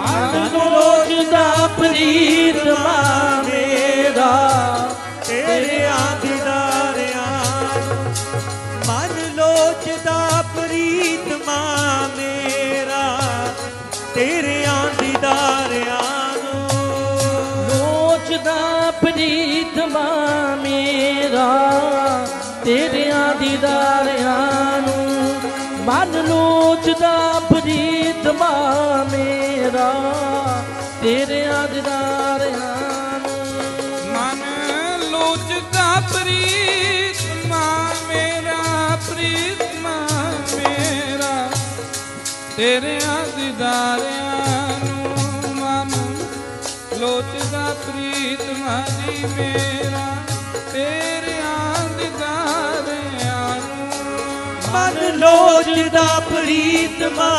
ਮਨ ਲੋਚਦਾ ਪ੍ਰੀਤਮਾ ਮੇਰਾ ਤੇਰੇ ਦੀਦਾਰਿਆਂ ਨੂੰ ਮਨ ਲੋਚਦਾ ਪ੍ਰੀਤਮਾ ਮੇਰਾ ਤੇਰੇ ਦੀਦਾਰਿਆਂ ਨੂੰ ਪ੍ਰੀਤ ਪ੍ਰੀਤਮਾ ਮੇਰਾ ਤੇਰੇ ਦੀਦਾਰਿਆਂ ਨੂੰ ਮਨ ਲੋਚਦਾ ਮੇਰਾ ਤੇਰਿਆਂ ਦੀਦਾਰਿਆਂ ਮਨ ਲੋਚਦਾ ਪ੍ਰੀਤਮਾ ਮੇਰਾ ਪ੍ਰੀਤਮਾ ਮੇਰਾ। ਤੇਰਿਆਂ ਦੀਦਾਰਿਆਂ ਨੂੰ ਮਨ ਲੋਚਦਾ ਪ੍ਰੀਤਮਾ ਜੀ ਮੇਰਾ। ਤੇਰਿਆਂ ਦੀਦਾਰਿਆਂ ਨੂੰ ਮਨ ਲੋਚਦਾ ਪ੍ਰੀਤਮਾ